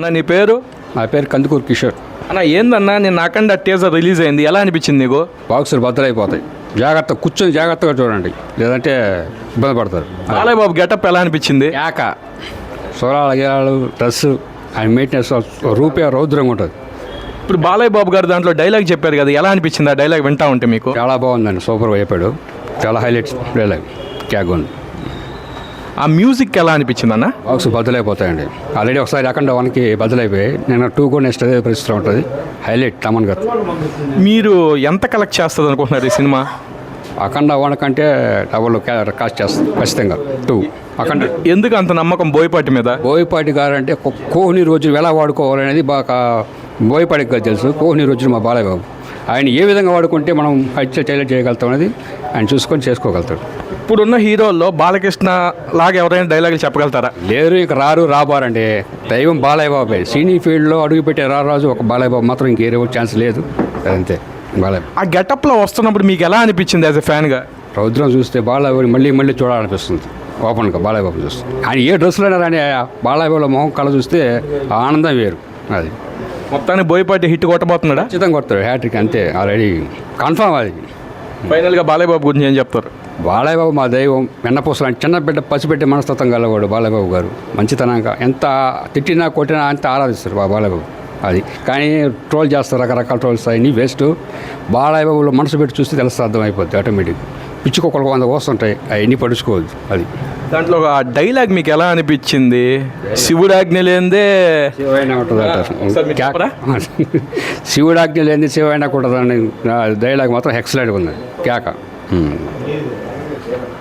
అన్న నీ పేరు? నా పేరు కందుకూరు కిషోర్. అన్న ఏందన్నా నేను అఖండ టీజర్ రిలీజ్ అయింది. ఎలా అనిపించింది నీకు? బాక్సులు బద్దలైపోతాయి జాగ్రత్త కూర్చొని జాగ్రత్తగా చూడండి. లేదంటే ఇబ్బంది పడతారు. బాలయ్య బాబు గెటప్ ఎలా అనిపించింది? యాక. స్వరాల గీరాలు డ్రెస్సు ఆయన మెయింటెనెన్స్ రూపే రౌద్రంగా ఉంటుంది. ఇప్పుడు బాలయ్య బాబు గారు దాంట్లో డైలాగ్ చెప్పారు కదా ఎలా అనిపించింది ఆ డైలాగ్ వింటా ఉంటే మీకు? చాలా బాగుందండి సూపర్గా చెప్పాడు. చాలా హైలైట్స్ డైలాగ్ క్యాగ్ ఉంది. ఆ మ్యూజిక్ ఎలా అనిపించింది అన్న? బాక్స్ బద్దలైపోతాయండి ఆల్రెడీ ఒకసారి అఖండ వన్కి బద్దలైపోయాయి. నేను టూ కూడా నెక్స్ట్ అదే పరిస్థితి ఉంటుంది. హైలైట్ తమన్ గారు మీరు ఎంత కలెక్ట్ చేస్తుంది అనుకుంటున్నారు ఈ సినిమా? అఖండ వన్ కంటే డబుల్ కాస్ట్ చేస్తుంది ఖచ్చితంగా. టూ అఖండ. ఎందుకు అంత నమ్మకం బోయపాటి మీద? బోయపాటి గారు అంటే కో- కోహ్ని రోజులు ఎలా వాడుకోవాలనేది బాగా బోయపాటికి గారు తెలుసు. కోహ్ని రోజులు మా బాలయ్య బాబు. ఆయన ఏ విధంగా వాడుకుంటే మనం హత్య హైలైట్ చేయగలుగుతాం అనేది ఆయన చూసుకొని చేసుకోగలుగుతాడు. ఇప్పుడున్న హీరోల్లో బాలకృష్ణ లాగా ఎవరైనా డైలాగులు చెప్పగలుగుతారా? లేరు ఇక రారు రాబారండి. దైవం బాలయ్య బాబే సినీ ఫీల్డ్లో అడుగుపెట్టే రారాజు ఒక బాలయ్య బాబు మాత్రం ఇంకేరే ఛాన్స్ లేదు. అంతే. బాలయ్య. ఆ గెటప్లో వస్తున్నప్పుడు మీకు ఎలా అనిపించింది యాజ్ ఎ ఫ్యాన్గా రౌద్రం చూస్తే బాలయ్య మళ్ళీ మళ్ళీ చూడాలనిపిస్తుంది. ఓపెన్గా బాలయ్య బాబు చూస్తే. ఆయన ఏ డ్రెస్సులో రాని బాలయ్య బాబుల మొహం కళ చూస్తే ఆనందం వేరు. అది. మొత్తానికి బోయపాటి హిట్ కొట్టబోతున్నాడా? ఖచ్చితంగా కొడతాడు. హ్యాట్రిక్ అంతే ఆల్రెడీ కన్ఫామ్ అది. ఫైనల్గా బాలయ్య బాబు గురించి ఏం చెప్తారు? బాలయ్య బాబు మా దైవం వెన్నపూసలు చిన్న బిడ్డ పసిపెట్టే మనస్తత్వం గలవాడు బాలయ్య బాబు గారు. మంచితనంగా ఎంత తిట్టినా కొట్టినా అంత ఆరాధిస్తారు బా బాలయ్య బాబు అది. కానీ ట్రోల్ చేస్తారు రకరకాల ట్రోల్స్ అన్నీ వేస్ట్. బాలయ్య బాబులో మనసు పెట్టి చూస్తే తెలుస్తుంది అర్థమైపోద్ది ఆటోమేటిక్ పిచ్చుకొక్కలకు వంద వస్తుంటాయి అవన్నీ పడుచుకోవద్దు అది. దాంట్లో ఆ డైలాగ్ మీకు ఎలా అనిపించింది? శివుడు ఆజ్ఞ లేదే శివైనా ఉంటుంది ఒకసారి మీరు చెప్పరా? శివుడు ఆజ్ఞ లేని శివైనా కూడా డైలాగ్ మాత్రం ఎక్సలెంట్ ఉంది. కేక